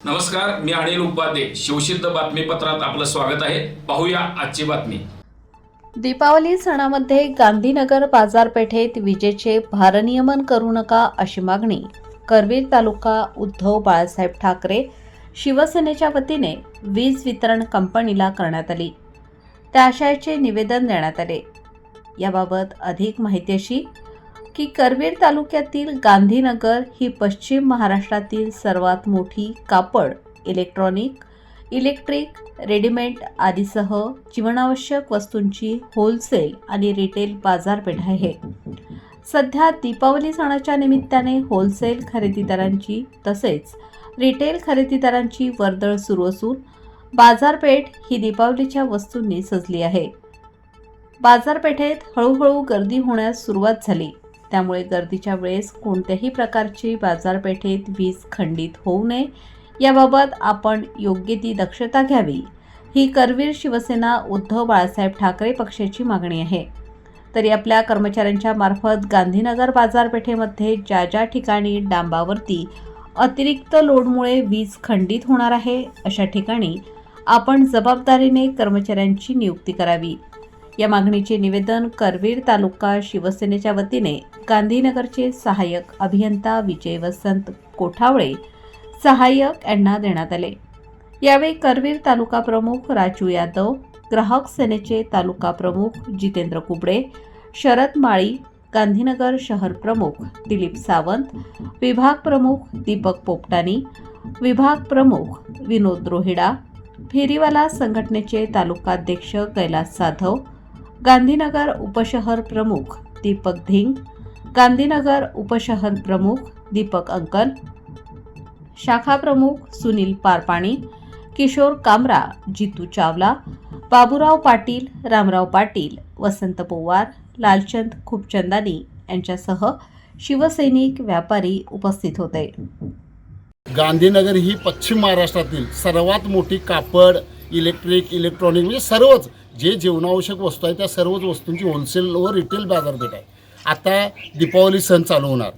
नमस्कार मी अनिल उपाध्ये. शिवसिद्ध बातमीपत्रात आपलं स्वागत आहे. पाहूया आजची बातमी. दीपावली सणामध्ये गांधीनगर बाजारपेठेत विजेचे भारनियमन करू नका अशी मागणी. करवीर तालुका उद्धव बाळासाहेब ठाकरे शिवसेनेच्या वतीने वीज वितरण कंपनीला करण्यात आली. त्या आशयाचे निवेदन देण्यात आले. याबाबत अधिक माहिती अशी की करवीर तालुक्यातील गांधीनगर ही पश्चिम महाराष्ट्रातील सर्वात मोठी कापड इलेक्ट्रॉनिक इलेक्ट्रिक रेडीमेड आदीसह जीवनावश्यक वस्तूंची होलसेल आणि रिटेल बाजारपेठ आहे. सध्या दीपावली सणाच्या निमित्ताने होलसेल खरेदीदारांची तसेच रिटेल खरेदीदारांची वर्दळ सुरू असून बाजारपेठ ही दीपावलीच्या वस्तूंनी सजली आहे. बाजारपेठेत हळूहळू गर्दी होण्यास सुरुवात झाली. त्यामुळे गर्दीच्या वेळेस कोणत्याही प्रकारची बाजारपेठेत वीज खंडित होऊ नये. याबाबत आपण योग्य ती दक्षता घ्यावी. ही करवीर शिवसेना उद्धव बाळासाहेब ठाकरे पक्षाची मागणी आहे. तरी आपल्या कर्मचाऱ्यांच्या मार्फत गांधीनगर बाजारपेठेमध्ये ज्या ज्या ठिकाणी डांबावरती अतिरिक्त लोडमुळे वीज खंडित होणार आहे अशा ठिकाणी आपण जबाबदारीने कर्मचाऱ्यांची नियुक्ती करावी. या मागणीचे निवेदन करवीर तालुका शिवसेनेच्या वतीने गांधीनगरचे सहाय्यक अभियंता विजय वसंत कोठावळे सहाय्यक यांना देण्यात आले. यावेळी करवीर तालुका प्रमुख राजू यादव ग्राहक सेनेचे तालुका प्रमुख जितेंद्र कुबडे शरद माळी गांधीनगर शहर प्रमुख दिलीप सावंत विभाग प्रमुख दीपक पोपटानी विभाग प्रमुख विनोद रोहिडा फेरीवाला संघटनेचे तालुकाध्यक्ष कैलास साधव गांधीनगर उपशहर प्रमुख दीपक धिंग गांधीनगर उपशहर प्रमुख दीपक अंकल शाखा प्रमुख सुनील पारपाणी किशोर कामरा जितू चावला बाबूराव पाटील रामराव पाटील वसंत पोवार लालचंद खुपचंदानी यांच्यासह शिवसैनिक व्यापारी उपस्थित होते. गांधीनगर ही पश्चिम महाराष्ट्रातील सर्वात मोठी कापड इलेक्ट्रिक इलेक्ट्रॉनिक म्हणजे सर्वच जे जीवनावश्यक वस्तू आहे त्या सर्वच वस्तूंची होलसेल व रिटेल बाजारपेठ आहे. आता दीपावली सण चालू होणार.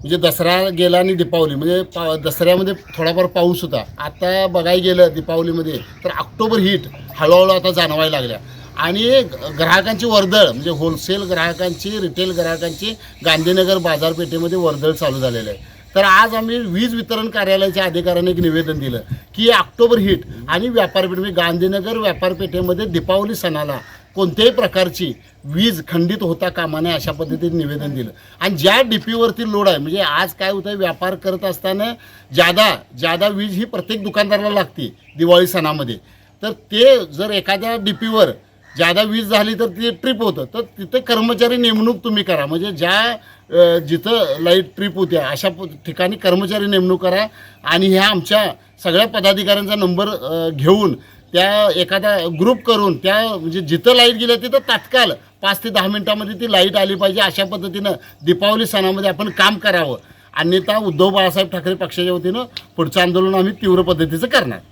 म्हणजे दसरा गेला आणि दीपावली म्हणजे पा दसऱ्यामध्ये थोडाफार पाऊस होता. आता बघायला गेलं दीपावलीमध्ये तर ऑक्टोबर हीट हळूहळू आता जाणवायला लागल्या. आणि ग्राहकांची वर्दळ म्हणजे होलसेल ग्राहकांची रिटेल ग्राहकांची गांधीनगर बाजारपेठेमध्ये वर्दळ चालू झालेलं आहे. तर आज आम्ही वीज वितरण कार्यालयाच्या अधिकाऱ्यांनी एक निवेदन दिलं की ऑक्टोबर हिट आणि व्यापारपेठ म्हणजे गांधीनगर व्यापारपेठेमध्ये दीपावली सणाला कोणत्याही प्रकारची वीज खंडित होता कामा नये अशा पद्धतीने निवेदन दिलं. आणि ज्या डी पीवरती लोड आहे म्हणजे आज काय होतं व्यापार करत असताना जादा जादा वीज ही प्रत्येक दुकानदाराला लागते दिवाळी सणामध्ये. तर ते जर एखाद्या डी पीवर जादा वीज झाली तर ते ट्रिप होतं. तर तिथे कर्मचारी नेमणूक तुम्ही करा. म्हणजे ज्या जिथं लाइट ट्रिप होत्या अशा प- ठिकाणी कर्मचारी नेमणूक करा आणि ह्या आमच्या सगळ्या पदाधिकाऱ्यांचा नंबर घेऊन त्या एखादा ग्रुप करून त्या म्हणजे जिथं लाइट गेल्या तिथं तात्काळ पाच ते दहा मिनिटामध्ये ती लाइट आली पाहिजे. अशा पद्धतीनं दीपावली सणामध्ये आपण काम करावं. अन्यथा उद्धव बाळासाहेब ठाकरे पक्षाच्या वतीनं पुढचं आंदोलन आम्ही तीव्र पद्धतीचं करणार.